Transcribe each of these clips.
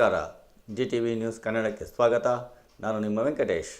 ನಮಸ್ಕಾರ. G T V news ಕನ್ನಡಕ್ಕೆ ಸ್ವಾಗತ. ನಾನು ನಿಮ್ಮ ವೆಂಕಟೇಶ್.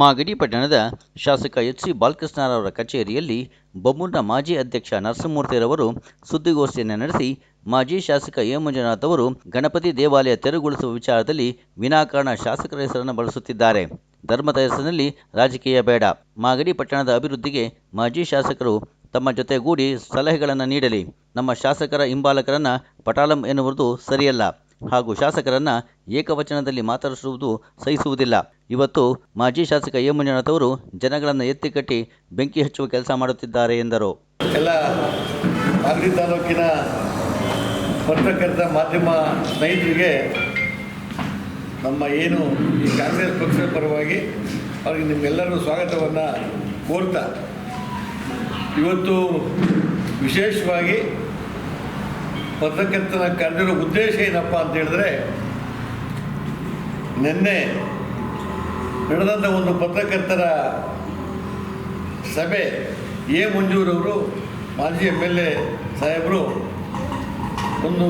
ಮಾಗಡಿ ಪಟ್ಟಣದ ಶಾಸಕ ಎಚ್ ಸಿ ಬಾಲಕೃಷ್ಣರವರ ಕಚೇರಿಯಲ್ಲಿ ಬೊಮ್ಮೂರಿನ ಮಾಜಿ ಅಧ್ಯಕ್ಷ ನರಸಿಂಹಮೂರ್ತಿರವರು ಸುದ್ದಿಗೋಷ್ಠಿಯನ್ನು ನಡೆಸಿ ಮಾಜಿ ಶಾಸಕ ಎ ಮಂಜುನಾಥ್ ಅವರು ಗಣಪತಿ ದೇವಾಲಯ ತೆರವುಗೊಳಿಸುವ ವಿಚಾರದಲ್ಲಿ ವಿನಾಕಾರಣ ಶಾಸಕರ ಹೆಸರನ್ನು ಬಳಸುತ್ತಿದ್ದಾರೆ. ಧರ್ಮದ ಹೆಸರಿನಲ್ಲಿ ರಾಜಕೀಯ ಬೇಡ. ಮಾಗಡಿ ಪಟ್ಟಣದ ಅಭಿವೃದ್ಧಿಗೆ ಮಾಜಿ ಶಾಸಕರು ತಮ್ಮ ಜೊತೆಗೂಡಿ ಸಲಹೆಗಳನ್ನು ನೀಡಲಿ. ನಮ್ಮ ಶಾಸಕರ ಹಿಂಬಾಲಕರನ್ನು ಪಟಾಲಂ ಎನ್ನುವುದು ಸರಿಯಲ್ಲ. ಹಾಗೂ ಶಾಸಕರನ್ನ ಏಕವಚನದಲ್ಲಿ ಮಾತನಾಡಿಸುವುದು ಸಹಿಸುವುದಿಲ್ಲ. ಇವತ್ತು ಮಾಜಿ ಶಾಸಕ ಎ. ಮಂಜುನಾಥ್ ಅವರು ಜನಗಳನ್ನು ಎತ್ತಿ ಕಟ್ಟಿ ಬೆಂಕಿ ಹಚ್ಚುವ ಕೆಲಸ ಮಾಡುತ್ತಿದ್ದಾರೆ ಎಂದರು. ಎಲ್ಲ ಮಾಗಡಿ ತಾಲೂಕಿನ ಪತ್ರಕರ್ತ ಮಾಧ್ಯಮ ಸ್ನೇಹಿತರಿಗೆ ನಮ್ಮ ಏನು ಈ ಕಾಂಗ್ರೆಸ್ ಪಕ್ಷದ ಪರವಾಗಿ ಅವರಿಗೆ ನಿಮ್ಮೆಲ್ಲರೂ ಸ್ವಾಗತವನ್ನು ಕೋರ್ತಾ. ಇವತ್ತು ವಿಶೇಷವಾಗಿ ಪತ್ರಕರ್ತನ ಕರೆದಿರೋ ಉದ್ದೇಶ ಏನಪ್ಪ ಅಂತ ಹೇಳಿದ್ರೆ, ನಿನ್ನೆ ನಡೆದಂಥ ಒಂದು ಪತ್ರಕರ್ತರ ಸಭೆ, ಎ ಮಂಜೂರವರು ಮಾಜಿ ಎಂ ಎಲ್ ಎ ಸಾಹೇಬರು, ಒಂದು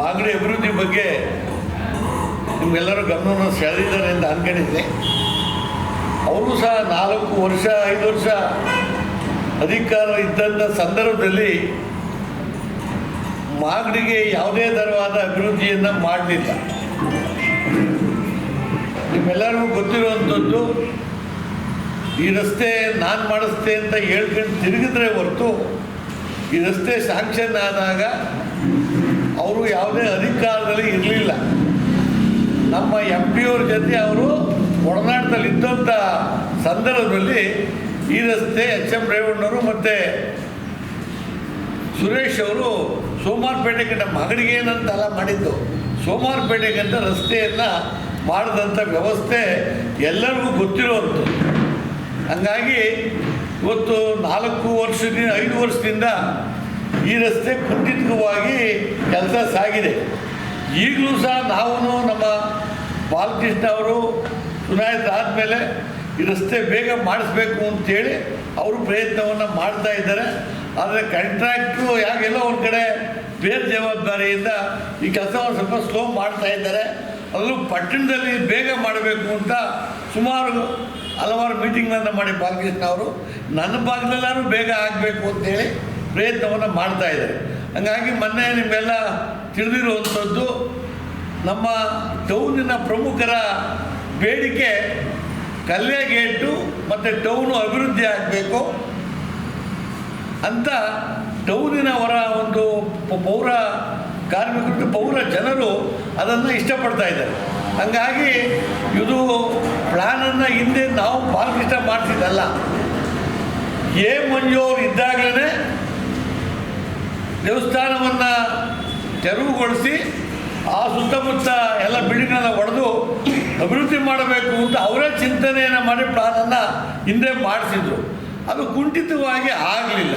ಮಾಗಡಿ ಅಭಿವೃದ್ಧಿ ಬಗ್ಗೆ ನಿಮ್ಗೆಲ್ಲರೂ ಗಮನವನ್ನು ಸೆಳೆದಿದ್ದಾರೆ ಅಂತ ಅನ್ಕೊಂಡಿದ್ದೆ. ಅವರು ಸಹ ನಾಲ್ಕು ವರ್ಷ, ಐದು ವರ್ಷ ಅಧಿಕಾರ ಇದ್ದಂಥ ಸಂದರ್ಭದಲ್ಲಿ ಮಾಗಡಿಗೆ ಯಾವುದೇ ಥರವಾದ ಅಭಿವೃದ್ಧಿಯನ್ನು ಮಾಡಲಿಲ್ಲ. ನಿಮ್ಮೆಲ್ಲರಿಗೂ ಗೊತ್ತಿರುವಂಥದ್ದು ಈ ರಸ್ತೆ ನಾನು ಮಾಡಿಸ್ತೆ ಅಂತ ಹೇಳ್ಕೊಂಡು ತಿರುಗಿದ್ರೆ ಹೊರತು ಈ ರಸ್ತೆ ಸ್ಯಾಂಕ್ಷನ್ ಆದಾಗ ಅವರು ಯಾವುದೇ ಅಧಿಕಾರದಲ್ಲಿ ಇರಲಿಲ್ಲ. ನಮ್ಮ ಎಂ ಪಿ ಅವ್ರ ಜೊತೆ ಅವರು ಒಡನಾಟದಲ್ಲಿ ಇದ್ದಂಥ ಸಂದರ್ಭದಲ್ಲಿ ಈ ರಸ್ತೆ ಎಚ್ ಎಂ ರೇವಣ್ಣವರು ಮತ್ತು ಸುರೇಶ್ ಅವರು ಸೋಮವಾರಪೇಟೆಗೆ ನಮ್ಮ ಮಗಡಿಗೆ ಏನಂತೆಲ್ಲ ಮಾಡಿದ್ದು. ಸೋಮವಾರಪೇಟೆಗಂತ ರಸ್ತೆಯನ್ನು ಮಾಡಿದಂಥ ವ್ಯವಸ್ಥೆ ಎಲ್ಲರಿಗೂ ಗೊತ್ತಿರೋವಂಥದ್ದು ಹಂಗಾಗಿ ಇವತ್ತು ನಾಲ್ಕು ವರ್ಷದಿಂದ, ಐದು ವರ್ಷದಿಂದ ಈ ರಸ್ತೆ ಕುಂಠಿತವಾಗಿ ಕೆಲಸ ಸಾಗಿದೆ. ಈಗಲೂ ಸಹ ನಾವು ನಮ್ಮ ಬಾಲಕೃಷ್ಣ ಅವರು ಚುನಾಯಿತ ಆದಮೇಲೆ ಈ ರಸ್ತೆ ಬೇಗ ಮಾಡಿಸ್ಬೇಕು ಅಂತೇಳಿ ಅವರು ಪ್ರಯತ್ನವನ್ನು ಮಾಡ್ತಾ ಇದ್ದಾರೆ. ಆದರೆ ಕಾಂಟ್ರಾಕ್ಟ್ರು ಯಾಕೆಲ್ಲೋ ಒಂದು ಕಡೆ ಬೇರೆ ಜವಾಬ್ದಾರಿಯಿಂದ ಈ ಕೆಲಸವನ್ನು ಸ್ವಲ್ಪ ಸ್ಲೋ ಮಾಡ್ತಾ ಇದ್ದಾರೆ. ಅದರಲ್ಲೂ ಪಟ್ಟಣದಲ್ಲಿ ಬೇಗ ಮಾಡಬೇಕು ಅಂತ ಸುಮಾರು ಹಲವಾರು ಮೀಟಿಂಗ್ಗಳನ್ನು ಮಾಡಿ ಅವರು. ನನ್ನ ಭಾಗದಲ್ಲಾದ್ರೂ ಬೇಗ ಆಗಬೇಕು ಅಂತೇಳಿ ಪ್ರಯತ್ನವನ್ನು ಮಾಡ್ತಾ ಇದ್ದಾರೆ. ಹಾಗಾಗಿ ಮೊನ್ನೆ ನಿಮ್ಮೆಲ್ಲ ತಿಳಿದಿರುವಂಥದ್ದು ನಮ್ಮ ಟೌನಿನ ಪ್ರಮುಖರ ಬೇಡಿಕೆ ಕಲ್ಲೆ ಗೇಟು ಮತ್ತು ಟೌನು ಅಭಿವೃದ್ಧಿ ಆಗಬೇಕು. ಅಂತ ಟೌನಿನವರ ಒಂದು ಪೌರ ಕಾರ್ಮಿಕರು ಪೌರ ಜನರು ಅದನ್ನು ಇಷ್ಟಪಡ್ತಾ ಇದ್ದಾರೆ. ಹಂಗಾಗಿ ಇದು ಪ್ಲ್ಯಾನನ್ನು ಹಿಂದೆ ನಾವು ಬಾಲಕೃಷ್ಣ ಮಾಡ್ತಿದ್ದಲ್ಲ ಎ ಮಂಜು ಅವರು ಇದ್ದಾಗಲೇ ದೇವಸ್ಥಾನವನ್ನು ತೆರವುಗೊಳಿಸಿ ಆ ಸುತ್ತಮುತ್ತ ಎಲ್ಲ ಬಿಲ್ಡಿಂಗನ್ನು ಒಡೆದು ಅಭಿವೃದ್ಧಿ ಮಾಡಬೇಕು ಅಂತ ಅವರೇ ಚಿಂತನೆಯನ್ನು ಮಾಡಿ ಪ್ಲಾನನ್ನು ಹಿಂದೆ ಮಾಡಿಸಿದ್ರು. ಅದು ಕುಂಠಿತವಾಗಿ ಆಗಲಿಲ್ಲ.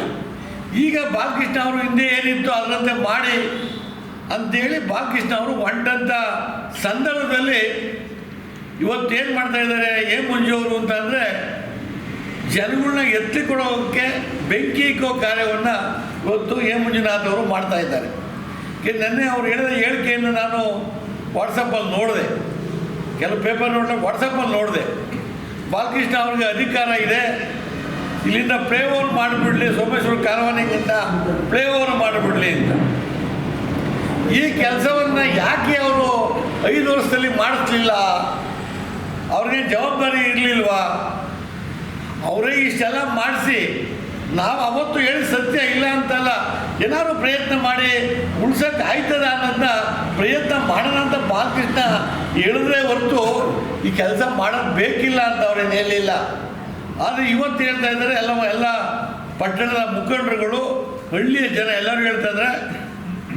ಈಗ ಬಾಲಕೃಷ್ಣ ಅವರು ಹಿಂದೆ ಏನಿತ್ತು ಅದರಂತೆ ಮಾಡಿ ಅಂತೇಳಿ ಬಾಲಕೃಷ್ಣ ಅವರು ಹೊಂಟಂಥ ಸಂದರ್ಭದಲ್ಲಿ ಇವತ್ತೇನು ಮಾಡ್ತಾ ಇದ್ದಾರೆ ಏ ಮಂಜು ಅವರು ಅಂತಂದರೆ ಜನಗಳನ್ನ ಎತ್ತಿ ಕೊಡೋಕ್ಕೆ ಬೆಂಕಿ ಇಕ್ಕೋ ಕಾರ್ಯವನ್ನು ಇವತ್ತು ಎ ಮಂಜುನಾಥ್ ಅವರು ಮಾಡ್ತಾ ಇದ್ದಾರೆ. ನೆನ್ನೆ ಅವ್ರು ಹೇಳಿದ ಹೇಳಿಕೆಯನ್ನು ನಾನು ವಾಟ್ಸಪ್ಪಲ್ಲಿ ನೋಡಿದೆ. ಕೆಲವು ಪೇಪರ್ ನೋಡಿದ್ರೆ ವಾಟ್ಸಪ್ಪಲ್ಲಿ ನೋಡಿದೆ. ಬಾಲಕೃಷ್ಣ ಅವ್ರಿಗೆ ಅಧಿಕಾರ ಇದೆ ಇಲ್ಲಿಂದ ಪ್ಲೇ ಓವರ್ ಮಾಡಿಬಿಡ್ಲಿ ಸೋಮೇಶ್ವರ ಕಾರವಾನಿಗಿಂತ ಪ್ಲೇ ಓವರ್ ಮಾಡಿಬಿಡಲಿ ಅಂತ. ಈ ಕೆಲಸವನ್ನು ಯಾಕೆ ಅವರು ಐದು ವರ್ಷದಲ್ಲಿ ಮಾಡಿಸ್ಲಿಲ್ಲ? ಅವ್ರಿಗೆ ಜವಾಬ್ದಾರಿ ಇರಲಿಲ್ವಾ? ಅವರೇ ಇಷ್ಟೆಲ್ಲ ಮಾಡಿಸಿ, ನಾವು ಅವತ್ತು ಹೇಳಿ ಸತ್ಯ ಇಲ್ಲ ಅಂತಲ್ಲ, ಏನಾದ್ರು ಪ್ರಯತ್ನ ಮಾಡಿ ಉಳ್ಸಕ್ಕೆ ಆಯ್ತದ ಅನ್ನೋದನ್ನ ಪ್ರಯತ್ನ ಮಾಡೋಣ ಅಂತ ಬಾಲಕೃಷ್ಣ ಹೇಳಿದ್ರೆ ಹೊರತು ಈ ಕೆಲಸ ಮಾಡೋದು ಬೇಕಿಲ್ಲ ಅಂತ ಅವ್ರೇನು ಹೇಳಿಲ್ಲ. ಆದರೆ ಇವತ್ತು ಹೇಳ್ತಾ ಇದ್ದಾರೆ ಎಲ್ಲ ಎಲ್ಲ ಪಟ್ಟಣದ ಮುಖಂಡರುಗಳು, ಹಳ್ಳಿಯ ಜನ ಎಲ್ಲರೂ ಹೇಳ್ತಾ ಇದ್ದಾರೆ,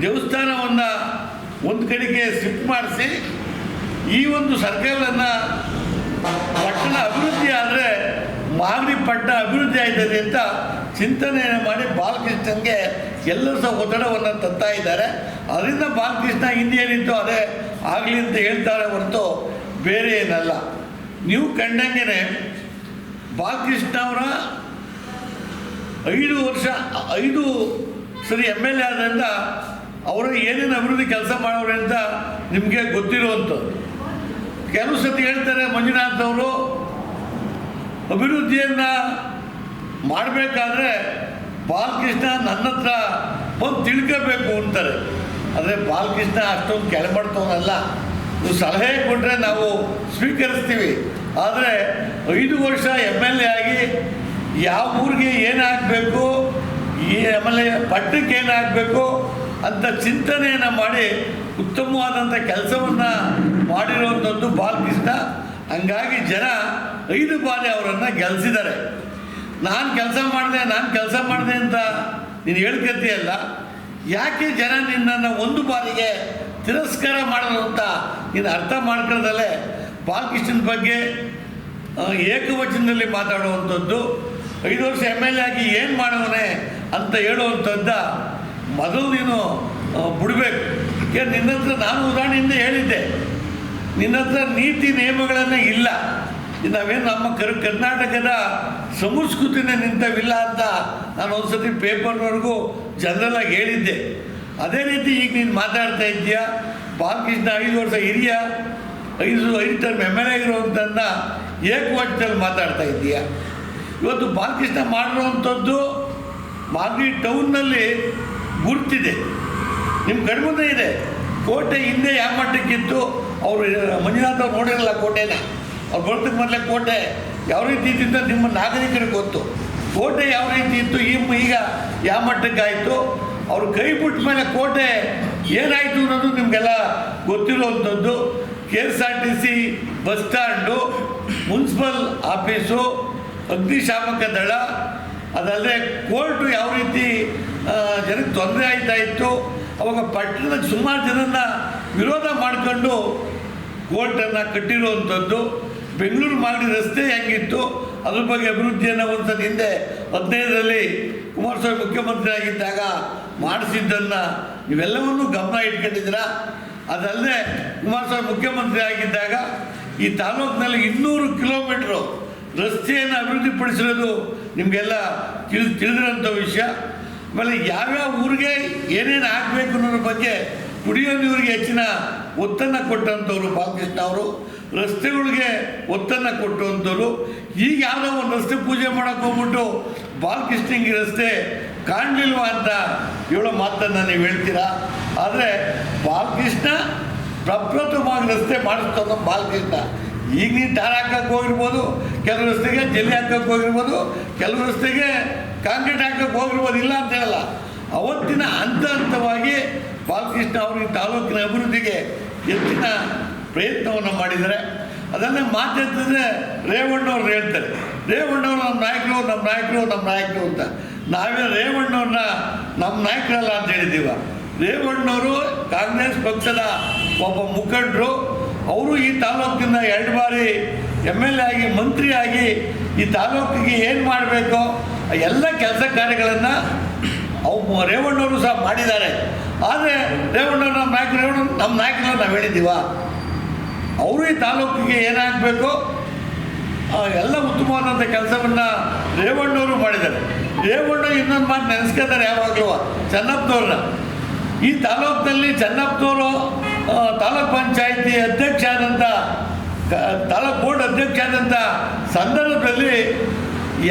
ದೇವಸ್ಥಾನವನ್ನು ಒಂದು ಕಡೆಗೆ ಶಿಫ್ಟ್ ಮಾಡಿಸಿ, ಈ ಒಂದು ಸರ್ಕಲನ್ನು ಪಟ್ಟಣ ಅಭಿವೃದ್ಧಿ ಆದರೆ ಮಾಗಡಿ ಪಟ್ಟಣ ಅಭಿವೃದ್ಧಿ ಆಯ್ತದೆ ಅಂತ ಚಿಂತನೆಯನ್ನು ಮಾಡಿ ಬಾಲಕೃಷ್ಣನ್ಗೆ ಎಲ್ಲರೂ ಸಹ ಒತ್ತಡವನ್ನು ತತ್ತಾ ಇದ್ದಾರೆ. ಅದರಿಂದ ಬಾಲಕೃಷ್ಣ ಹಿಂದೇನಿತ್ತು ಅದೇ ಆಗಲಿ ಅಂತ ಹೇಳ್ತಾರೆ ಹೊರತು ಬೇರೆ ಏನಲ್ಲ. ನೀವು ಕಂಡಂಗೆ ಬಾಲಕೃಷ್ಣ ಅವರ ಐದು ವರ್ಷ, ಐದು ಸರಿ ಎಂ ಎಲ್ ಎ ಆದ್ದರಿಂದ ಅವರು ಏನೇನು ಅಭಿವೃದ್ಧಿ ಕೆಲಸ ಮಾಡೋರು ಅಂತ ನಿಮಗೆ ಗೊತ್ತಿರುವಂಥದ್ದು. ಕೆಲವು ಸತಿ ಹೇಳ್ತಾರೆ ಮಂಜುನಾಥ್ ಅವರು, ಅಭಿವೃದ್ಧಿಯನ್ನು ಮಾಡಬೇಕಾದ್ರೆ ಬಾಲಕೃಷ್ಣ ನನ್ನ ಹತ್ರ ಬಂದು ತಿಳ್ಕೋಬೇಕು ಅಂತಾರೆ. ಆದರೆ ಬಾಲಕೃಷ್ಣ ಅಷ್ಟೊಂದು ಕೆಳಮಡ್ತವನಲ್ಲ ನೀವು ಸಲಹೆ ಕೊಟ್ಟರೆ ನಾವು ಸ್ವೀಕರಿಸ್ತೀವಿ. ಆದರೆ ಐದು ವರ್ಷ ಎಂ ಎಲ್ ಎ ಆಗಿ ಯಾವ ಊರಿಗೆ ಏನಾಗಬೇಕು, ಈ ಆಮೇಲೆ ಪಟ್ಟಕ್ಕೆ ಏನಾಗಬೇಕು ಅಂತ ಚಿಂತನೆಯನ್ನು ಮಾಡಿ ಉತ್ತಮವಾದಂಥ ಕೆಲಸವನ್ನು ಮಾಡಿರುವಂಥದ್ದು ಬಾಲಕೃಷ್ಣ ಹಂಗಾಗಿ ಜನ ಐದು ಬಾರಿ ಅವರನ್ನು ಗೆಲ್ಲಿಸಿದ್ದಾರೆ ನಾನು ಕೆಲಸ ಮಾಡಿದೆ, ನಾನು ಕೆಲಸ ಮಾಡಿದೆ ಅಂತ ನೀನು ಹೇಳ್ಕತ್ತೀಯಲ್ಲ ಯಾಕೆ ಜನ ನಿನ್ನನ್ನು ಒಂದು ಬಾರಿಗೆ ತಿರಸ್ಕಾರ ಮಾಡಲು ಅಂತ ನೀನು ಅರ್ಥ ಮಾಡ್ಕೊಳ್ಳದಲ್ಲೇ ಬಾಲಕೃಷ್ಣನ ಬಗ್ಗೆ ಏಕವಚನದಲ್ಲಿ ಮಾತಾಡುವಂಥದ್ದು, ಐದು ವರ್ಷ ಎಂ ಎಲ್ ಆಗಿ ಏನು ಮಾಡವನೆ ಅಂತ ಹೇಳುವಂಥದ್ದ, ಮೊದಲು ನೀನು ಬಿಡಬೇಕು. ಏಕೆ ನಿನ್ನ ಹತ್ರ ನಾನು ಉದಾಹರಣೆಯಿಂದ ಹೇಳಿದ್ದೆ. ನಿನ್ನ ಹತ್ರ ನೀತಿ ನಿಯಮಗಳನ್ನು ಇಲ್ಲ. ನಾವೇನು ನಮ್ಮ ಕರ್, ಕರ್ನಾಟಕದ ಸಂಸ್ಕೃತಿನೇ ನಿಂತವಿಲ್ಲ ಅಂತ ನಾನು ಒಂದ್ಸತಿ ಪೇಪರ್ವರೆಗೂ ಜನರಲಾಗಿ ಹೇಳಿದ್ದೆ. ಅದೇ ರೀತಿ ಈಗ ನೀನು ಮಾತಾಡ್ತಾ ಇದ್ದೀಯಾ? ಬಾಲಕೃಷ್ಣ ಐದು ವರ್ಷ ಹಿರಿಯ ಐದು ಐದು ಟರ್ಮ್ ಎಂ ಎಲ್ ಎ ಇರುವಂಥದ್ದನ್ನ ಏಕವಚನದಲ್ಲಿ ಮಾತಾಡ್ತಾ ಇದ್ದೀಯ. ಇವತ್ತು ಬಾಲಕೃಷ್ಣ ಮಾಡಿರುವಂಥದ್ದು ಮಾಗಡಿ ಟೌನ್ನಲ್ಲಿ ಗುರ್ತಿದೆ. ನಿಮ್ಮ ಕಣ್ಮುಂದೆ ಇದೆ. ಕೋಟೆ ಹಿಂದೆ ಯಾವ ಮಟ್ಟಕ್ಕಿತ್ತು ಅವರು, ಮಂಜುನಾಥ್ ಅವ್ರು ನೋಡಿರಲ್ಲ ಕೋಟೆನ? ಅವ್ರು ಬರ್ತಕ್ಕೆ ಮೊದಲೇ ಕೋಟೆ. ಯಾವ ರೀತಿ ಇದ್ದಿದ್ದ ನಿಮ್ಮ ನಾಗರಿಕರಿಗೆ ಗೊತ್ತು. ಕೋಟೆ ಯಾವ ರೀತಿ ಇತ್ತು? ಈಗ ಯಾವ ಮಟ್ಟಕ್ಕಾಯಿತು ಅವ್ರು ಕೈ ಬಿಟ್ಟ ಮೇಲೆ ಕೋಟೆ ಏನಾಯಿತು ಅನ್ನೋದು ನಿಮಗೆಲ್ಲ ಗೊತ್ತಿರುವಂಥದ್ದು. K S R T C bus stand, municipal office, ಅಗ್ನಿಶಾಮಕ ದಳ, ಅದಲ್ಲದೆ ಕೋರ್ಟು ಯಾವ ರೀತಿ ಜನಕ್ಕೆ ತೊಂದರೆ ಆಯ್ತಾ ಇತ್ತು, ಅವಾಗ ಪಟ್ಟಣದ ಸುಮಾರು ಜನನ್ನ ವಿರೋಧ ಮಾಡಿಕೊಂಡು ಕೋರ್ಟನ್ನು ಕಟ್ಟಿರುವಂಥದ್ದು. ಬೆಂಗಳೂರು ಮಾಡಿ ರಸ್ತೆ ಹೆಂಗಿತ್ತು, ಅದ್ರ ಬಗ್ಗೆ ಅಭಿವೃದ್ಧಿಯನ್ನು ಒಂದು ಹಿಂದೆ ಹದಿನೈದರಲ್ಲಿ ಕುಮಾರಸ್ವಾಮಿ ಮುಖ್ಯಮಂತ್ರಿ ಆಗಿದ್ದಾಗ ಮಾಡಿಸಿದ್ದನ್ನು ಇವೆಲ್ಲವನ್ನೂ ಗಮನ ಇಟ್ಕೊಂಡಿದ್ದೀರಾ? ಅದಲ್ಲದೆ ಕುಮಾರಸ್ವಾಮಿ ಮುಖ್ಯಮಂತ್ರಿ ಆಗಿದ್ದಾಗ ಈ ತಾಲೂಕಿನಲ್ಲಿ ಇನ್ನೂರು ಕಿಲೋಮೀಟ್ರು ರಸ್ತೆಯನ್ನು ಅಭಿವೃದ್ಧಿಪಡಿಸಿರೋದು ನಿಮಗೆಲ್ಲ ತಿಳಿ ತಿಳಿದಿರೋಂಥ ವಿಷಯ. ಆಮೇಲೆ ಯಾವ್ಯಾವ ಊರಿಗೆ ಏನೇನು ಆಗಬೇಕು ಅನ್ನೋದ್ರ ಬಗ್ಗೆ ಕುಡಿಯೋ ನೀರಿಗೆ ಹೆಚ್ಚಿನ ಒತ್ತನ್ನು ಕೊಟ್ಟಂಥವ್ರು ಬಾಲಕೃಷ್ಣ ಅವರು, ರಸ್ತೆಗಳಿಗೆ ಒತ್ತನ್ನು ಕೊಟ್ಟುವಂಥವ್ರು ಈಗ ಯಾವುದೋ ಒಂದು ರಸ್ತೆ ಪೂಜೆ ಮಾಡೋಕೆ ಹೋಗ್ಬಿಟ್ಟು ಬಾಲಕೃಷ್ಣಂಗೆ ರಸ್ತೆ ಕಾಣಲಿಲ್ವಾ ಅಂತ ಹೇಳೋ ಮಾತನ್ನು ನೀವು ಹೇಳ್ತೀರಾ? ಆದರೆ ಬಾಲಕೃಷ್ಣ ಪ್ರಪ್ರಥಮವಾಗಿ ರಸ್ತೆ ಮಾಡಿಸ್ತಾನ ಬಾಲಕೃಷ್ಣ. ಈಗ ನೀನು ದಾರ ಹಾಕಕ್ಕೆ ಹೋಗಿರ್ಬೋದು, ಕೆಲವು ರಸ್ತೆಗೆ ಜಲ್ಲಿ ಹಾಕಕ್ಕೆ ಹೋಗಿರ್ಬೋದು, ಕೆಲವು ರಸ್ತೆಗೆ ಕಾಂಕ್ರೀಟ್ ಹಾಕಕ್ಕೆ ಹೋಗಿರ್ಬೋದು, ಇಲ್ಲ ಅಂತ ಹೇಳಲ್ಲ. ಅವತ್ತಿನ ಹಂತ ಹಂತವಾಗಿ ಬಾಲಕೃಷ್ಣ ಅವರು ತಾಲೂಕಿನ ಅಭಿವೃದ್ಧಿಗೆ ಹೆಚ್ಚಿನ ಪ್ರಯತ್ನವನ್ನು ಮಾಡಿದ್ದಾರೆ. ಅದನ್ನೇ ಮಾತೆತ್ತಿದ್ರೆ ರೇವಣ್ಣವ್ರು ಹೇಳ್ತಾರೆ. ರೇವಣ್ಣವ್ರು ನಮ್ಮ ನಾಯಕರು ನಮ್ಮ ನಾಯಕರು ನಮ್ಮ ನಾಯಕರು ಅಂತ. ನಾವೇ ರೇವಣ್ಣವ್ರನ್ನ ನಮ್ಮ ನಾಯಕರಲ್ಲ ಅಂತ ಹೇಳಿದ್ದೀವ. ರೇವಣ್ಣವರು ಕಾಂಗ್ರೆಸ್ ಪಕ್ಷದ ಒಬ್ಬ ಮುಖಂಡರು, ಅವರು ಈ ತಾಲೂಕಿನ ಎರಡು ಬಾರಿ ಎಂ ಎಲ್ ಎ ಆಗಿ, ಮಂತ್ರಿ ಆಗಿ ಈ ತಾಲೂಕಿಗೆ ಏನು ಮಾಡಬೇಕು? ಎಲ್ಲ ಕೆಲಸ ಕಾರ್ಯಗಳನ್ನು ಅವು ರೇವಣ್ಣವರು ಸಹ ಮಾಡಿದ್ದಾರೆ. ಆದರೆ ರೇವಣ್ಣವ್ರ ನಮ್ಮ ನಾಯಕ ರೇವಣ್ಣ ನಮ್ಮ ನಾಯಕರು ನಾವು ಹೇಳಿದ್ದೀವ? ಅವರು ಈ ತಾಲೂಕಿಗೆ ಏನಾಗಬೇಕು? ಎಲ್ಲ ಉತ್ತಮವಾದಂಥ ಕೆಲಸವನ್ನು ರೇವಣ್ಣವರು ಮಾಡಿದ್ದಾರೆ. ರೇವಣ್ಣ ಇನ್ನೊಂದು ಮಾತು ನೆನೆಸ್ಕೊತಾರೆ ಯಾವಾಗಲೂ. ಚೆನ್ನಪ್ಪನವ್ರನ್ನ. ಈ ತಾಲೂಕಿನಲ್ಲಿ ಚನ್ನಪ್ಪನೂರು ತಾಲೂಕ್ ಪಂಚಾಯಿತಿ ಅಧ್ಯಕ್ಷ ಆದಂಥ ತಾಲೂಕ್ ಬೋರ್ಡ್ ಅಧ್ಯಕ್ಷ ಆದಂಥ ಸಂದರ್ಭದಲ್ಲಿ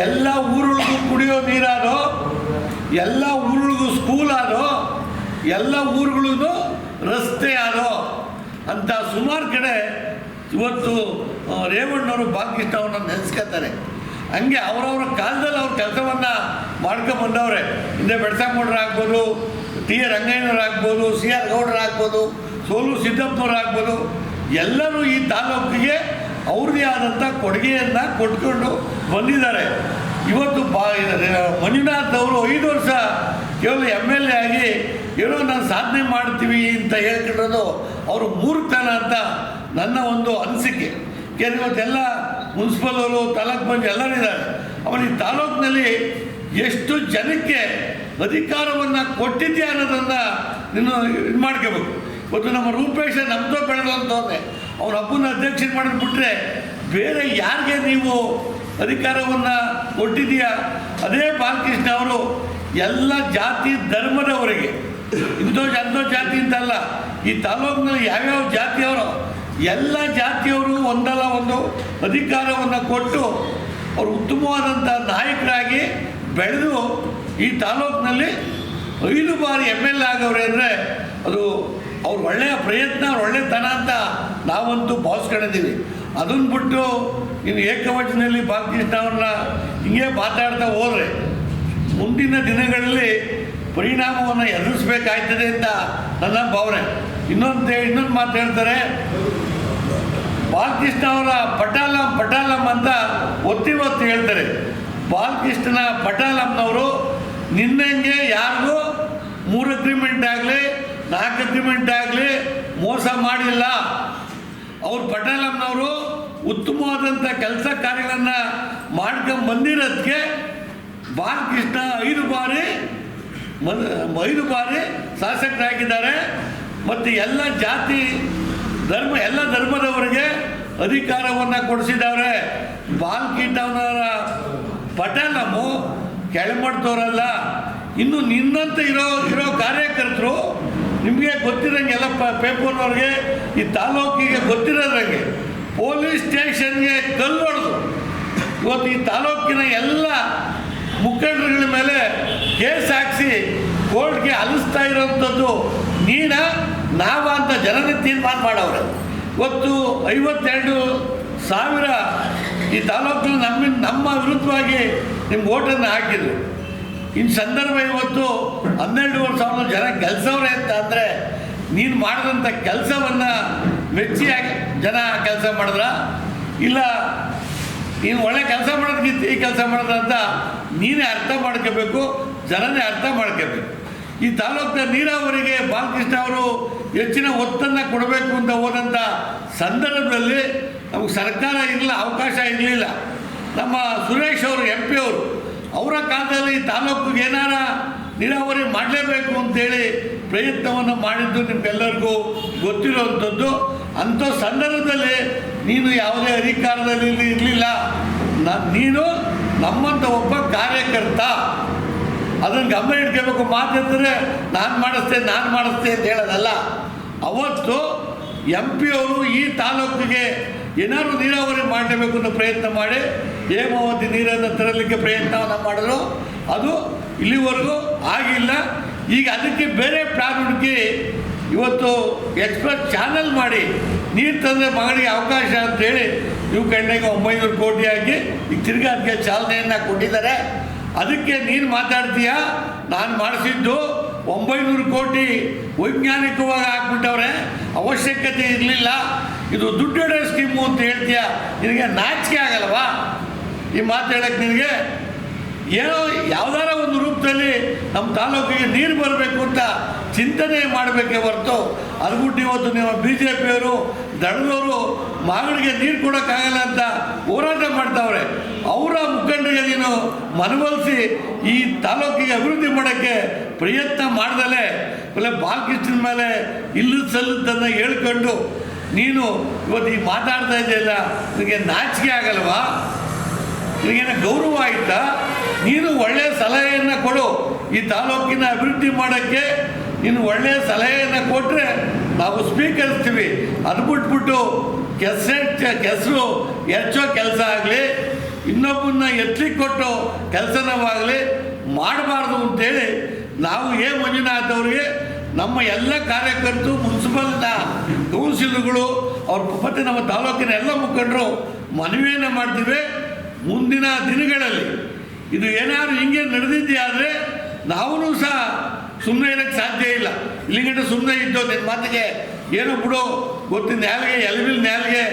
ಎಲ್ಲ ಊರುಗಳಿಗೂ ಕುಡಿಯೋ ನೀರಾದೋ ಎಲ್ಲ ಊರುಗಳಿಗೂ ಸ್ಕೂಲ್ ಆದೋ ಎಲ್ಲ ಊರುಗಳಿಗೂ ರಸ್ತೆ ಆದೋ ಅಂತ ಸುಮಾರು ಕಡೆ ಇವತ್ತು ರೇವಣ್ಣವರು ಬಾಲಕೃಷ್ಣ ಅವ್ರನ್ನ ನೆನೆಸ್ಕೊತಾರೆ. ಹಂಗೆ ಅವರವ್ರ ಕಾಲದಲ್ಲಿ ಅವ್ರ ಕೆಲಸವನ್ನು ಮಾಡ್ಕೊಂಬಂದವ್ರೆ ಹಿಂದೆ ಬೆಡ್ಸಮ್ಮೋಡ್ರು ಆಗ್ಬೋದು ಟಿ ಎ ರಂಗಯ್ಯನವ್ರು ಆಗ್ಬೋದು, ಸಿ ಆರ್ ಗೌಡ್ರು ಆಗ್ಬೋದು, ಸೋಲು ಸಿದ್ದಪ್ಪನವ್ರು ಆಗ್ಬೋದು, ಎಲ್ಲರೂ ಈ ತಾಲೂಕಿಗೆ ಅವ್ರದೇ ಆದಂಥ ಕೊಡುಗೆಯನ್ನು ಕೊಟ್ಕೊಂಡು ಬಂದಿದ್ದಾರೆ. ಇವತ್ತು ಬಾ ಮಂಜುನಾಥ್ ಅವರು ಐದು ವರ್ಷ ಕೇವಲ ಎಂ ಎಲ್ ಎ ಆಗಿ ಏನೋ ನಾನು ಸಾಧನೆ ಮಾಡ್ತೀವಿ ಅಂತ ಹೇಳ್ಕೊಂಡಿರೋದು ಅವರು ಮೂರ್ತನ ಅಂತ ನನ್ನ ಒಂದು ಅನಿಸಿಕೆ. ಇವತ್ತೆಲ್ಲ ಮುನ್ಸಿಪಲ್ ಅವರು, ತಾಲೂಕು ಎಲ್ಲರೂ ಇದ್ದಾರೆ. ಅವನು ಈ ತಾಲೂಕಿನಲ್ಲಿ ಎಷ್ಟು ಜನಕ್ಕೆ ಅಧಿಕಾರವನ್ನು ಕೊಟ್ಟಿದ್ದೆ ಅನ್ನೋದನ್ನ ನೀನು ಇದು ಮಾಡ್ಕೋಬೇಕು. ಇವತ್ತು ನಮ್ಮ ರೂಪೇಶ ನಮ್ಮದೋ ಬೆಳೆದು ಅಂತವ್ರೆ ಅವ್ರ ಹಬ್ಬನ ಅಧ್ಯಕ್ಷರು ಮಾಡೋದು ಬೇರೆ ಯಾರಿಗೆ ನೀವು ಅಧಿಕಾರವನ್ನು ಕೊಟ್ಟಿದ್ದೀಯಾ? ಅದೇ ಬಾಲಕೃಷ್ಣ ಅವರು ಎಲ್ಲ ಜಾತಿ ಧರ್ಮದವರಿಗೆ. ಇಂಥೋ ಅಂಥೋ ಜಾತಿ ಅಂತಲ್ಲ, ಈ ತಾಲೂಕಿನಲ್ಲಿ ಯಾವ್ಯಾವ ಜಾತಿಯವರು ಎಲ್ಲ ಜಾತಿಯವರು ಒಂದಲ್ಲ ಒಂದು ಅಧಿಕಾರವನ್ನು ಕೊಟ್ಟು ಅವರು ಉತ್ತಮವಾದಂಥ ನಾಯಕರಾಗಿ ಬೆಳೆದು ಈ ತಾಲೂಕಿನಲ್ಲಿ ಐದು ಬಾರಿ ಎಂ ಎಲ್ ಆಗವ್ರೆ ಅಂದರೆ ಅದು ಅವ್ರ ಒಳ್ಳೆಯ ಪ್ರಯತ್ನ, ಅವ್ರ ಒಳ್ಳೆತನ ಅಂತ ನಾವಂತೂ ಭಾವಿಸ್ಕೊಂಡಿದ್ದೀವಿ. ಅದನ್ನು ಬಿಟ್ಟು ಇನ್ನು ಏಕವಚನಲ್ಲಿ ಬಾಲಕೃಷ್ಣ ಅವ್ರನ್ನ ಹಿಂಗೆ ಮಾತಾಡ್ತಾ ಹೋದರೆ ಮುಂದಿನ ದಿನಗಳಲ್ಲಿ ಪರಿಣಾಮವನ್ನು ಎದುರಿಸ್ಬೇಕಾಯ್ತದೆ ಅಂತ ನನ್ನ ಭಾವನೆ. ಇನ್ನೊಂದು ಇನ್ನೊಂದು ಮಾತು ಹೇಳ್ತಾರೆ, ಬಾಲಕೃಷ್ಣ ಅವರ ಪಟಾಲಂ ಪಟಾಲಂ ಅಂತ ಒತ್ತಿ ಒತ್ತಿ ಹೇಳ್ತಾರೆ. ಬಾಲಕೃಷ್ಣನ ಪಟಾಲಂನವರು ನಿನ್ನಂಗೆ ಯಾರಿಗೂ ಮೂರು ಅಗ್ರಿಮೆಂಟ್ ಆಗಲಿ, ನಾಲ್ಕು ಅಗ್ರಿಮೆಂಟ್ ಆಗಲಿ ಮೋಸ ಮಾಡಿಲ್ಲ. ಅವ್ರು ಪಟೇಲಮ್ಮನವರು ಉತ್ತಮವಾದಂಥ ಕೆಲಸ ಕಾರ್ಯಗಳನ್ನು ಮಾಡ್ಕೊಂಡು ಬಂದಿರೋದಕ್ಕೆ ಬಾಲಕೃಷ್ಣ ಐದು ಬಾರಿ ಐದು ಬಾರಿ ಶಾಸಕರಾಗಿದ್ದಾರೆ. ಮತ್ತು ಎಲ್ಲ ಜಾತಿ ಧರ್ಮ, ಎಲ್ಲ ಧರ್ಮದವರಿಗೆ ಅಧಿಕಾರವನ್ನು ಕೊಡಿಸಿದ್ದಾರೆ. ಬಾಲ್ಕೀಟವರ ಪಟಲಮು ಕೆಳಮಟ್ಟದವರಲ್ಲ. ಇನ್ನು ನಿನ್ನಂತೆ ಇರೋ ಇರೋ ಕಾರ್ಯಕರ್ತರು ನಿಮಗೆ ಗೊತ್ತಿರೋಂಗೆಲ್ಲ ಪ, ಪೇಪರ್ನವ್ರಿಗೆ, ಈ ತಾಲೂಕಿಗೆ ಗೊತ್ತಿರೋದ್ರಂಗೆ. ಪೊಲೀಸ್ ಸ್ಟೇಷನ್ಗೆ ಕಲ್ಲು ಹೊಡೆದು. ಇವತ್ತು ಈ ತಾಲೂಕಿನ ಎಲ್ಲ ಮುಖಂಡರುಗಳ ಮೇಲೆ ಕೇಸ್ ಹಾಕಿಸಿ ಕೋರ್ಟ್ಗೆ ಅಲಿಸ್ತಾ ಇರೋವಂಥದ್ದು ನೀನ, ನಾವ ಅಂತ ಜನನೇ ತೀರ್ಮಾನ ಮಾಡವ್ರೆ. ಇವತ್ತು ಐವತ್ತೆರಡು ಸಾವಿರ ಈ ತಾಲೂಕಿನ ನಮ್ಮ ನಮ್ಮ ವಿರುದ್ಧವಾಗಿ ನಿಮ್ಗೆ ಓಟನ್ನು ಹಾಕಿದ್ರು. ಇನ್ನು ಸಂದರ್ಭ ಇವತ್ತು ಹನ್ನೆರಡುವರೆ ಸಾವಿರ ಜನ ಕೆಲಸವ್ರೆ ಅಂತ ಅಂದರೆ ನೀನು ಮಾಡಿದಂಥ ಕೆಲಸವನ್ನು ಮೆಚ್ಚಿ ಹಾಕಿ ಜನ ಕೆಲಸ ಮಾಡಿದ್ರ? ಇಲ್ಲ, ನೀನು ಒಳ್ಳೆ ಕೆಲಸ ಮಾಡೋದಕ್ಕಿಂತ ಈ ಕೆಲಸ ಮಾಡಿದ್ರ ಅಂತ ನೀನೇ ಅರ್ಥ ಮಾಡ್ಕೋಬೇಕು, ಜನನೇ ಅರ್ಥ ಮಾಡ್ಕೋಬೇಕು. ಈ ತಾಲೂಕಿನ ನೀರಾವರಿಗೆ ಬಾಲಕೃಷ್ಣ ಅವರು ಹೆಚ್ಚಿನ ಒತ್ತನ್ನು ಕೊಡಬೇಕು ಅಂತ ಹೋದಂಥ ಸಂದರ್ಭದಲ್ಲಿ ನಮಗೆ ಸರ್ಕಾರ ಇರಲಿಲ್ಲ, ಅವಕಾಶ ಇರಲಿಲ್ಲ. ನಮ್ಮ ಸುರೇಶ್ ಅವರು ಎಂ ಪಿ ಅವರು, ಅವರ ಕಾಲದಲ್ಲಿ ತಾಲೂಕಿಗೆ ಏನಾರ ನೀರಾವರಿ ಮಾಡಲೇಬೇಕು ಅಂತೇಳಿ ಪ್ರಯತ್ನವನ್ನು ಮಾಡಿದ್ದು ನಿಮಗೆಲ್ಲರಿಗೂ ಗೊತ್ತಿರುವಂಥದ್ದು. ಅಂಥ ಸಂದರ್ಭದಲ್ಲಿ ನೀನು ಯಾವುದೇ ಅಧಿಕಾರದಲ್ಲಿ ಇರಲಿಲ್ಲ. ನೀನು ನಮ್ಮಂಥ ಒಬ್ಬ ಕಾರ್ಯಕರ್ತ. ಅದನ್ನು ಗಮನ ಇಟ್ಕೋಬೇಕು. ಮಾತಾಡಿದ್ರೆ ನಾನು ಮಾಡಿಸ್ತೆ ನಾನು ಮಾಡಿಸ್ತೆ ಅಂತ ಹೇಳೋದಲ್ಲ. ಅವತ್ತು ಎಂ ಪಿ ಅವರು ಈ ತಾಲೂಕಿಗೆ ಏನಾದ್ರು ನೀರಾವರಿ ಮಾಡಲೇಬೇಕು ಅನ್ನೋ ಪ್ರಯತ್ನ ಮಾಡಿ ಹೇಮಾವತಿ ನೀರನ್ನು ತರಲಿಕ್ಕೆ ಪ್ರಯತ್ನವನ್ನು ಮಾಡಿದ್ರು. ಅದು ಇಲ್ಲಿವರೆಗೂ ಆಗಿಲ್ಲ. ಈಗ ಅದಕ್ಕೆ ಬೇರೆ ಪ್ಲಾನ್ ಹುಡುಕಿ ಇವತ್ತು ಎಕ್ಸ್ಪ್ರೆಸ್ ಚಾನಲ್ ಮಾಡಿ ನೀರು ತಂದರೆ ಮಗಳಿಗೆ ಅವಕಾಶ ಅಂತೇಳಿ ನೀವು ಕಣ್ಣಿಗೆ ಒಂಬೈನೂರು ಕೋಟಿ ಹಾಕಿ ಈಗ ತಿರ್ಗಾ ಅದಕ್ಕೆ ಚಾಲನೆಯನ್ನು ಕೊಟ್ಟಿದ್ದಾರೆ. ಅದಕ್ಕೆ ನೀನು ಮಾತಾಡ್ತೀಯ? ನಾನು ಮಾಡಿಸಿದ್ದು ಒಂಬೈನೂರು ಕೋಟಿ ವೈಜ್ಞಾನಿಕವಾಗಿ ಹಾಕ್ಬಿಟ್ಟವ್ರೆ. ಅವಶ್ಯಕತೆ ಇರಲಿಲ್ಲ. ಇದು ದುಡ್ಡು ಸ್ಕೀಮು ಅಂತ ಹೇಳ್ತೀಯ? ನಿನಗೆ ನಾಚಿಕೆ ಆಗಲ್ವಾ? ಈ ಮಾತು ಹೇಳಕ್ಕೆ ನಿನಗೆ ಏನೋ ಯಾವ್ದಾರ ಒಂದು ರೂಪದಲ್ಲಿ ನಮ್ಮ ತಾಲೂಕಿಗೆ ನೀರು ಬರಬೇಕು ಅಂತ ಚಿಂತನೆ ಮಾಡಬೇಕೇ ಹೊರತು. ಅದ್ಬಿಟ್ಟು ಇವತ್ತು ನೀವು ಬಿ ಜೆ ಪಿಯವರು ದಳದವರು ಮಾಗಡಿಗೆ ನೀರು ಕೊಡೋಕ್ಕಾಗಲ್ಲ ಅಂತ ಹೋರಾಟ ಮಾಡ್ತಾವ್ರೆ. ಅವರ ಮುಖಂಡರಿಗೆ ನೀನು ಮನವೊಲಿಸಿ ಈ ತಾಲೂಕಿಗೆ ಅಭಿವೃದ್ಧಿ ಮಾಡೋಕ್ಕೆ ಪ್ರಯತ್ನ ಮಾಡ್ದಲೆ. ಆಮೇಲೆ ಬಾಲಕೃಷ್ಣನ ಮೇಲೆ ಇಲ್ಲದ ಸಲ್ಲದನ್ನು ಹೇಳ್ಕೊಂಡು ನೀನು ಇವತ್ತು ಈಗ ಮಾತಾಡ್ತಾ ಇದೆಯಲ್ಲ ನಿನಗೆ ನಾಚಿಕೆ ಆಗಲ್ವಾ? ನಿನಗೇನು ಗೌರವ ಆಯ್ತಾ? ನೀನು ಒಳ್ಳೆಯ ಸಲಹೆಯನ್ನು ಕೊಡು. ಈ ತಾಲೂಕಿನ ಅಭಿವೃದ್ಧಿ ಮಾಡೋಕ್ಕೆ ನೀನು ಒಳ್ಳೆಯ ಸಲಹೆಯನ್ನು ಕೊಟ್ಟರೆ ನಾವು ಸ್ವೀಕರಿಸ್ತೀವಿ. ಅದು ಬಿಟ್ಬಿಟ್ಟು ಕೆಸೆಟ್, ಕೆಸರು ಹೆಚ್ಚೋ ಕೆಲಸ ಆಗಲಿ, ಇನ್ನೊಬ್ಬನ್ನ ಎತ್ತಲಿಕ್ಕೆ ಕೊಟ್ಟು ಕೆಲಸನವಾಗಲಿ ಮಾಡಬಾರ್ದು ಅಂತೇಳಿ ನಾವು ಏ ಮಂಜುನಾಥ್ ಅವರಿಗೆ ನಮ್ಮ ಎಲ್ಲ ಕಾರ್ಯಕರ್ತರು ಮುನ್ಸಿಪಲ್ನ ಕೌನ್ಸಿಲ್ಗಳು ಅವ್ರ ಮತ್ತು ನಮ್ಮ ತಾಲೂಕಿನ ಎಲ್ಲ ಮುಖಂಡರು ಮನವಿಯನ್ನು ಮಾಡ್ತೀವಿ ಮುಂದಿನ ದಿನಗಳಲ್ಲಿ. ಇದು ಏನಾದ್ರು ಹಿಂಗೆ ನಡೆದಿದ್ದೆ ಆದರೆ ನಾವೂ ಸಹ ಸುಮ್ಮನೆ ಇರೋಕ್ಕೆ ಸಾಧ್ಯ ಇಲ್ಲ. ಇಲ್ಲಿಗಂಟ ಸುಮ್ಮನೆ ಇದ್ದೋ ನಿನ್ನ ಮಾತಿಗೆ, ಏನು ಬಿಡು ಗೊತ್ತು ನ್ಯಾಲ್ಗೆ ಎಲ್ವಿಲ್ ನ್ಯಾಲ್ಗೆ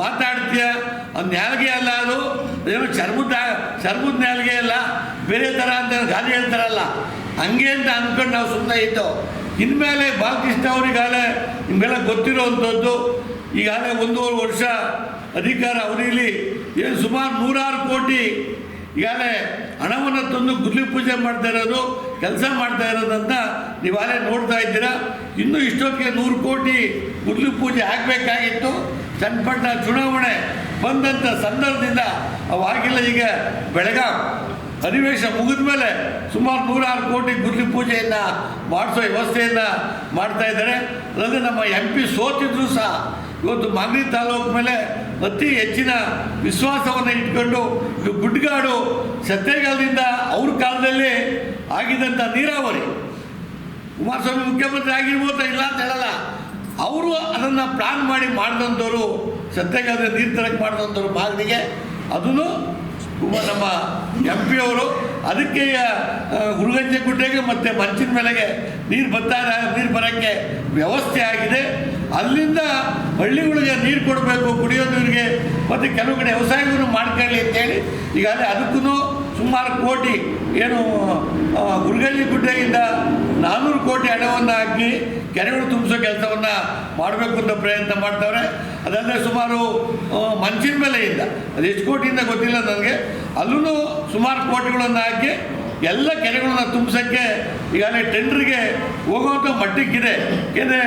ಮಾತಾಡ್ತೀಯ? ಅದು ನ್ಯಾಲ್ಗೆ ಅಲ್ಲ ಅದು, ಏನೋ ಚರ್ಮದ ಚರ್ಮದ ನ್ಯಾಲ್ಗೆ ಅಲ್ಲ, ಬೇರೆ ಥರ ಅಂತ ಗಾದಿ ಹೇಳ್ತಾರಲ್ಲ. ಹಂಗೆ ಅಂತ ಅಂದ್ಕೊಂಡು ನಾವು ಸುಮ್ಮನೆ ಇದ್ದು. ಇನ್ಮೇಲೆ ಬಾಲಕೃಷ್ಣ ಅವರಿಗಾಗಲೇ ನಿಮಗೆಲ್ಲ ಗೊತ್ತಿರೋವಂಥದ್ದು ಈಗಾಗಲೇ ಒಂದೂವರೆ ವರ್ಷ ಅಧಿಕಾರ ಅವರಿಲಿ, ಏನು ಸುಮಾರು ನೂರಾರು ಕೋಟಿ ಈಗಾಗಲೇ ಹಣವನ್ನು ತಂದು ಗುದ್ಲಿ ಪೂಜೆ ಮಾಡ್ತಾ ಇರೋದು, ಕೆಲಸ ಮಾಡ್ತಾ ಇರೋದಂತ ನೀವಾಗಲೇ ನೋಡ್ತಾ ಇದ್ದೀರಾ. ಇನ್ನೂ ಇಷ್ಟೊತ್ತಿಗೆ ನೂರು ಕೋಟಿ ಗುದ್ಲಿ ಪೂಜೆ ಆಗಬೇಕಾಗಿತ್ತು. ಚನ್ನಪಟ್ಟಣ ಚುನಾವಣೆ ಬಂದಂಥ ಸಂದರ್ಭದಿಂದ ಅವಾಗಿಲ್ಲ ಈಗ ಬೆಳಗಾವ್ ಅಧಿವೇಶನ ಮುಗಿದ ಮೇಲೆ ಸುಮಾರು ನೂರಾರು ಕೋಟಿ ಗುರ್ಲಿ ಪೂಜೆಯನ್ನು ಮಾಡಿಸೋ ವ್ಯವಸ್ಥೆಯನ್ನು ಮಾಡ್ತಾ ಇದ್ದಾರೆ. ಅಲ್ಲದೆ ನಮ್ಮ ಎಂ ಪಿ ಸೋತಿದ್ರು ಸಹ. ಇವತ್ತು ಮಾಗಡಿ ತಾಲೂಕು ಮೇಲೆ ಅತಿ ಹೆಚ್ಚಿನ ವಿಶ್ವಾಸವನ್ನು ಇಟ್ಕೊಂಡು ಇದು ಗುಡ್ಗಾಡು ಸತ್ಯಗಾಲದಿಂದ ಅವ್ರ ಕಾಲದಲ್ಲಿ ಆಗಿದ್ದಂಥ ನೀರಾವರಿ. ಕುಮಾರಸ್ವಾಮಿ ಮುಖ್ಯಮಂತ್ರಿ ಆಗಿರ್ಬೋದು ಇಲ್ಲ ಅಂತ ಹೇಳಲ್ಲ. ಅವರು ಅದನ್ನು ಪ್ಲಾನ್ ಮಾಡಿ ಮಾಡಿದಂಥವ್ರು ಸತ್ಯಗಾಲದ ನೀರು ತರಕ್ಕೆ ಮಾಡಿದಂಥವ್ರು ಮಾಗಡಿಗೆ. ಅದನ್ನು ನಮ್ಮ ಎಂ ಪಿ ಅವರು ಅದಕ್ಕೆ ಗುರುಗಂಜೆ ಗುಡ್ಡೆಗೆ ಮತ್ತು ಮಂಚಿನ ಮೇಲೆಗೆ ನೀರು ಬರ್ತಾ ನೀರು ಬರೋಕ್ಕೆ ವ್ಯವಸ್ಥೆ ಆಗಿದೆ. ಅಲ್ಲಿಂದ ಹಳ್ಳಿಗಳಿಗೆ ನೀರು ಕೊಡಬೇಕು ಕುಡಿಯೋ ನೀರಿಗೆ ಮತ್ತು ಕೆಲವು ಕಡೆ ವ್ಯವಸಾಯವನ್ನು ಮಾಡ್ಕೊಳ್ಳಿ ಅಂತೇಳಿ ಈಗಾಗಲೇ ಅದಕ್ಕೂ ಸುಮಾರು ಕೋಟಿ ಏನು ಆ, ಗುಡ್ಡೆಯಿಂದ ನಾನ್ನೂರು ಕೋಟಿ ಹಣವನ್ನು ಹಾಕಿ ಕೆರೆಗಳು ತುಂಬಿಸೋ ಕೆಲಸವನ್ನು ಮಾಡಬೇಕು ಅಂತ ಪ್ರಯತ್ನ ಮಾಡ್ತವ್ರೆ. ಅದಲ್ಲದೆ ಸುಮಾರು ಮಂಚಿನ ಅದು ಎಷ್ಟು ಕೋಟಿಯಿಂದ ಗೊತ್ತಿಲ್ಲ ನನಗೆ. ಅಲ್ಲೂ ಸುಮಾರು ಕೋಟಿಗಳನ್ನು ಹಾಕಿ ಎಲ್ಲ ಕೆರೆಗಳನ್ನ ತುಂಬಿಸೋಕ್ಕೆ ಈಗಾಗಲೇ ಟೆಂಡ್ರಿಗೆ ಹೋಗುವಂಥ ಮಟ್ಟಕ್ಕಿದೆ ಏಕೆಂದರೆ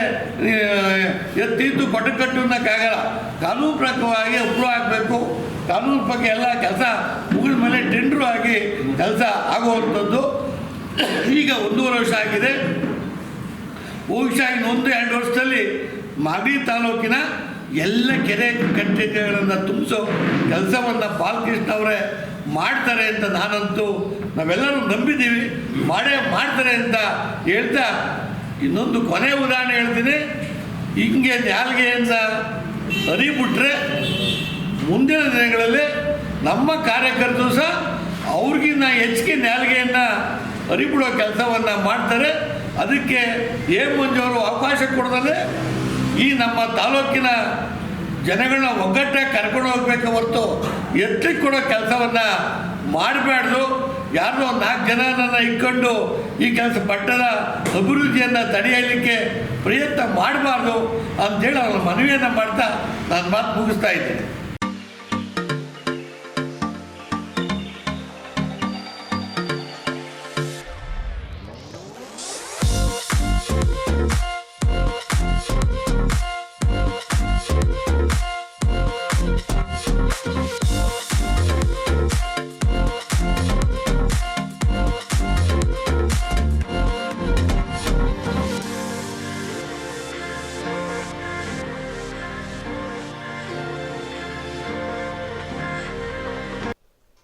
ಎತ್ತಿದ್ದು ಕೊಟ್ಟಕಟ್ಟು ಅನ್ನೋಕ್ಕಾಗಲ್ಲ ಕಾನೂನು ಪ್ರಕಾರವಾಗಿ ಅಪ್ರೂವ್ ಆಗಬೇಕು. ಕಾನೂನು ಬಗ್ಗೆ ಎಲ್ಲ ಕೆಲಸ ಮುಗಿದ ಮೇಲೆ ಟೆಂಡ್ರು ಆಗಿ ಕೆಲಸ ಆಗುವಂಥದ್ದು. ಈಗ ಒಂದೂವರೆ ವರ್ಷ ಆಗಿದೆ. ಬಹುಶಃ ಇನ್ನೊಂದು ಎರಡು ವರ್ಷದಲ್ಲಿ ಮಾಗಡಿ ತಾಲೂಕಿನ ಎಲ್ಲ ಕೆರೆ ಕಟ್ಟೆಗಳನ್ನು ತುಂಬಿಸೋ ಕೆಲಸವನ್ನು ಬಾಲಕೃಷ್ಣ ಅವರೇ ಮಾಡ್ತಾರೆ ಅಂತ ನಾನಂತೂ ನಾವೆಲ್ಲರೂ ನಂಬಿದ್ದೀವಿ. ಮಾಡೇ ಮಾಡ್ತಾರೆ ಅಂತ ಹೇಳ್ತಾ ಇನ್ನೊಂದು ಕೊನೆ ಉದಾಹರಣೆ ಹೇಳ್ತೀನಿ. ಹಿಂಗೆ ನಾಲ್ಗೆಯಿಂದ ಅರಿಬಿಟ್ರೆ ಮುಂದಿನ ದಿನಗಳಲ್ಲಿ ನಮ್ಮ ಕಾರ್ಯಕರ್ತರು ಸಹ ಅವ್ರಿಗಿನ್ನ ಹೆಚ್ಚಿಗೆ ನಾಲಿಗೆಯನ್ನು ಹರಿಬಿಡೋ ಕೆಲಸವನ್ನು ಮಾಡ್ತಾರೆ. ಅದಕ್ಕೆ ಎ ಮಂಜವರು ಅವಕಾಶ ಕೊಡದಲ್ಲೇ ಈ ನಮ್ಮ ತಾಲೂಕಿನ ಜನಗಳನ್ನ ಒಗ್ಗಟ್ಟಾಗಿ ಕರ್ಕೊಂಡು ಹೋಗ್ಬೇಕು ಹೊರತು ಎತ್ತಲಿಕ್ಕೆ ಕೊಡೋ ಕೆಲಸವನ್ನು ಮಾಡಬಾರ್ದು ಯಾರೋ ನಾಲ್ಕು ಜನನನ್ನು ಇಟ್ಕೊಂಡು ಈ ಕೆಲಸ ಪಟ್ಟಣ ಅಭಿವೃದ್ಧಿಯನ್ನು ತಡೆಯಲಿಕ್ಕೆ ಪ್ರಯತ್ನ ಮಾಡಬಾರ್ದು ಅಂತೇಳಿ ಅವ್ರ ಮನವಿಯನ್ನು ಮಾಡ್ತಾ ನಾನು ಮಾತು ಮುಗಿಸ್ತಾ ಇದ್ದೇನೆ.